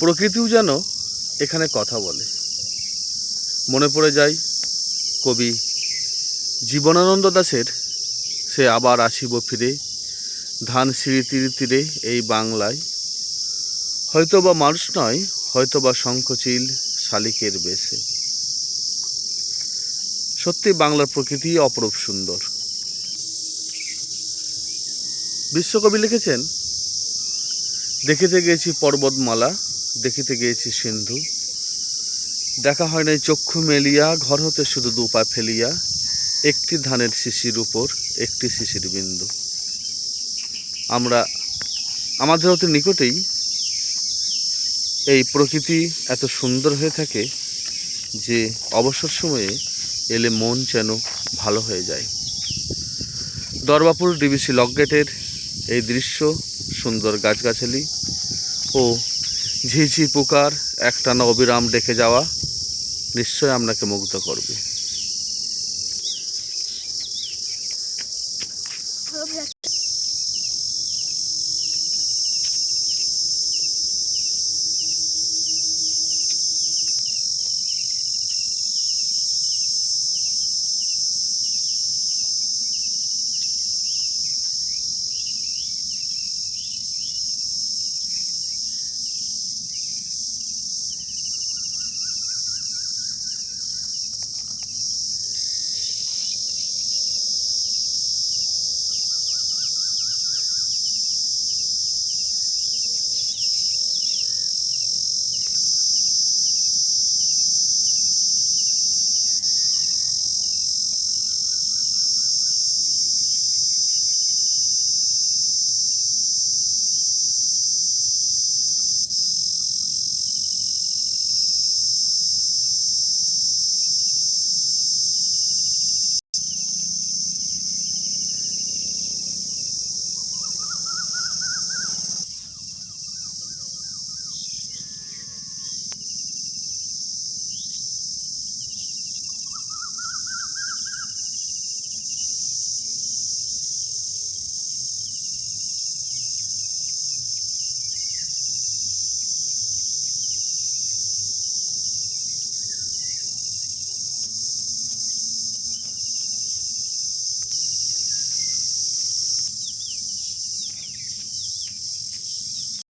প্রকৃতিও যেন এখানে কথা বলে। মনে পড়ে যায় কবি জীবনানন্দ দাশের, সে আবার আসিব ফিরে, ধান সিঁড়ি তীরে তীরে এই বাংলায়। হয়তো বা মানুষ নয় হয়তো বা শঙ্খচিল শালিকের বেশে। সত্যি বাংলার প্রকৃতি অপরূপ সুন্দর। বিশ্বকবি লিখেছেন, দেখিতে গিয়েছি পর্বতমালা দেখিতে গিয়েছি সিন্ধু। দেখা হয় নাই চক্ষু মেলিয়া, ঘর হতে শুধু দু পা ফেলিয়া। একটি ধানের শিশির উপর, একটি শিশির বিন্দু। আমরা, আমাদের অতি নিকটেই এই প্রকৃতি এত সুন্দর হয়ে থাকে যে অবসর সময়ে এলে মন যেন ভালো হয়ে যায়। দরবাপুর ডিবিসি লকগেটের এই দৃশ্য, সুন্দর গাছগাছালি ও ঝিঝি পোকার একটানা অবিরাম ডেকে যাওয়া নিশ্চয় আপনাকে মুগ্ধ করবে।